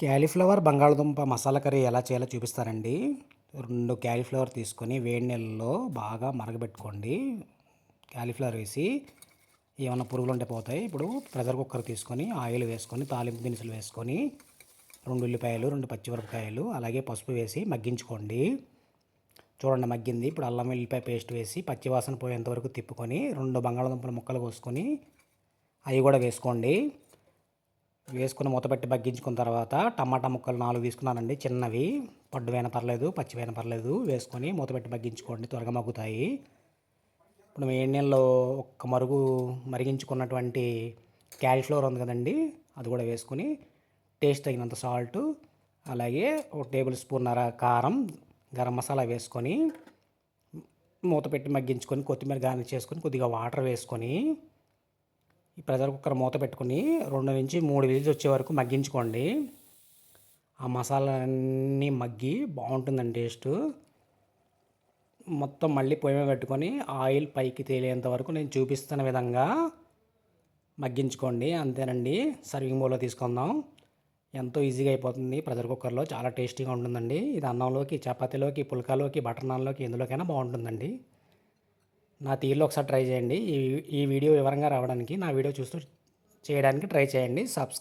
Cauliflower బంగాళదుంప masala curry ఎలా చేయాలో చూపిస్తానండి. రెండు క్యాలీఫ్లవర్ తీసుకొని వేడి నీళ్ళలో బాగా మరగబెట్టుకోండి. క్యాలీఫ్లవర్ వేసి ఏమైనా పురుగులు ఉంటే పోతాయి. ఇప్పుడు ప్రెషర్ కుక్కర్ తీసుకొని ఆయిల్ వేసుకొని తాలింపు దినుసులు వేసుకొని రెండు ఉల్లిపాయలు రెండు పచ్చిమిరపకాయలు అలాగే పసుపు వేసి మగ్గించుకోండి. చూడండి మగ్గింది. ఇప్పుడు అల్లం వెల్లిపాయ పేస్ట్ వేసి పచ్చివాసన పోయేంతవరకు తిప్పుకొని రెండు బంగాళదుంపల ముక్కలు కోసుకొని అవి కూడా వేసుకోండి. వేసుకుని మూతపెట్టి బగ్గించుకున్న తర్వాత టమాటా ముక్కలు నాలుగు తీసుకున్నానండి. చిన్నవి. పడ్డువైన పర్లేదు పచ్చివైన పర్లేదు. వేసుకొని మూతపెట్టి బగ్గించుకోండి. త్వరగా మగ్గుతాయి. ఇప్పుడు వేడి నీళ్ళలో ఒక్క మరుగు మరిగించుకున్నటువంటి క్యాలీఫ్లవర్ ఉంది కదండి అది కూడా వేసుకొని టేస్ట్ తగినంత సాల్ట్ అలాగే ఒక టేబుల్ స్పూన్ నర కారం గరం మసాలా వేసుకొని మూత పెట్టి మగ్గించుకొని కొత్తిమీర గార్నిష్ చేసుకొని కొద్దిగా వాటర్ వేసుకొని ఈ ప్రెషర్ కుక్కర్ మూత పెట్టుకుని రెండు నుంచి మూడు విజిల్స్ వచ్చే వరకు మగ్గించుకోండి. ఆ మసాలాలన్నీ మగ్గి బాగుంటుందండి టేస్ట్. మొత్తం మళ్ళీ పొయ్యి మీద పెట్టుకొని ఆయిల్ పైకి తేలేంత వరకు నేను చూపిస్తున్న విధంగా మగ్గించుకోండి. అంతేనండి. సర్వింగ్ బౌల్లో తీసుకుందాం. ఎంతో ఈజీగా అయిపోతుంది. ప్రెషర్ కుక్కర్లో చాలా టేస్టీగా ఉంటుందండి. ఇది అన్నంలోకి చపాతీలోకి పుల్కాలోకి బటర్ నాన్లోకి ఎందులోకైనా బాగుంటుందండి. నా తీరులో ఒకసారి ట్రై చేయండి. ఈ ఈ వీడియో వివరంగా రావడానికి నా వీడియో చూస్తూ చేయడానికి ట్రై చేయండి. సబ్స్క్రైబ్